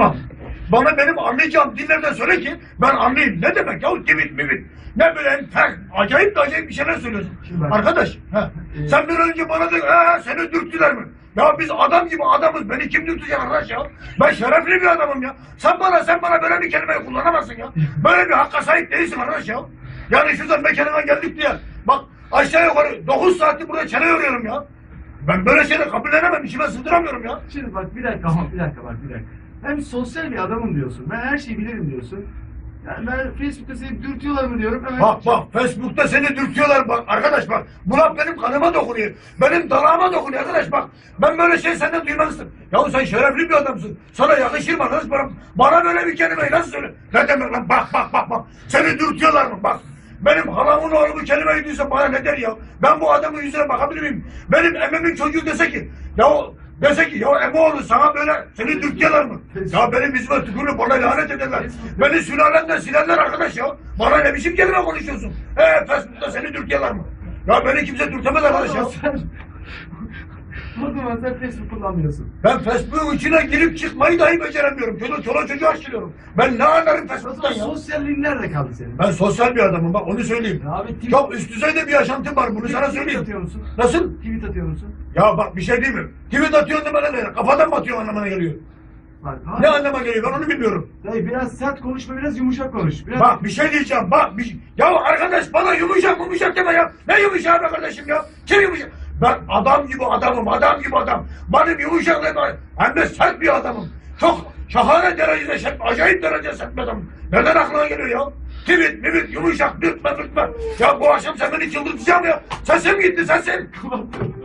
Bak, Bana benim anlayacağım dillerden söyle ki ben anlayayım. Ne demek ya divit mivit. Ne böyle enfer, acayip de acayip bir şeyler söylüyorsun. Bak- Arkadaş, ha, Ee, sen bir önce bana de, seni dürttüler mi? Ya biz adam gibi adamız. Beni kim dürtecek arkadaş ya? Ben şerefli bir adamım ya. Sen bana, sen bana böyle bir kelimeyi kullanamazsın ya. Böyle bir hakka sahip değilsin arkadaş ya. Yani şuradan mekanıma geldik diye. Bak aşağı yukarı 9 saattir burada çene yoruyorum ya. Ben böyle şeyleri kabullenemem. İçime sığdıramıyorum ya. Şimdi bak bir dakika ama bir dakika bak bir dakika. Hem sosyal bir adamım diyorsun. Ben her şeyi bilirim diyorsun. Yani ben Facebook'ta seni dürtüyorlar mı diyorum. Hemen Bak bak Facebook'ta seni dürtüyorlar bak arkadaş bak. Bu laf benim kanıma dokunuyor. Benim dalağıma dokunuyor arkadaş bak. Ben böyle şey senden duymazsın. Yahu sen şerefli bir adamsın. Sana yakışır mı arkadaş bana, bana böyle bir kelimeyi nasıl söyle? Ne demek lan bak bak bak bak. Seni dürtüyorlar mı bak. Benim halamın oğlu bu kelimeyi duysa bana ne der ya? Ben bu adamın yüzüne bakabilir miyim? Benim ememin çocuğu dese ki ya o dese ki ya Emoğlu sana böyle seni dürtüyorlar mı? Ya benim yüzüme tükürüp bana lanet ederler. Beni sülalemden silerler arkadaş ya. Bana ne biçim kelime konuşuyorsun? He Facebook'ta seni dürtüyorlar mı? Ya beni kimse dürtemez arkadaş ya. O zaman sen Facebook kullanmıyorsun. Ben Facebook'un içine girip çıkmayı dahi beceremiyorum. Çoluk çoluk çocuğu açtırıyorum. Ben ne anlarım O Facebook'tan zaman ya? sosyalliğin nerede kaldı senin? Ben sosyal bir adamım bak onu söyleyeyim. Ya abi tweet, Çok üst düzeyde bir yaşantım var bunu sana tweet söyleyeyim. atıyor musun? Nasıl? Tweet atıyor musun? Ya bak bir şey değil mi? Tweet atıyorsun demene ne? Kafadan mı atıyorsun anlamına geliyor. Bak, Ne anlama geliyor ben onu bilmiyorum. dayı biraz sert konuşma biraz yumuşak konuş. Biraz... Bak bir şey diyeceğim bak bir. Ya arkadaş bana yumuşak yumuşak deme ya. Ne yumuşak be kardeşim ya? Kim yumuşak? Ben adam gibi adamım adam gibi adam. Benim yumuşak deme. Hem de sert bir adamım. Çok şahane derecede sert, acayip derecede sert bir adamım. Neden aklına geliyor ya? Tweet, mivit, yumuşak, dürtme, dürtme. Ya bu akşam sen beni çıldırtacaksın ya. Sesim gitti sesim.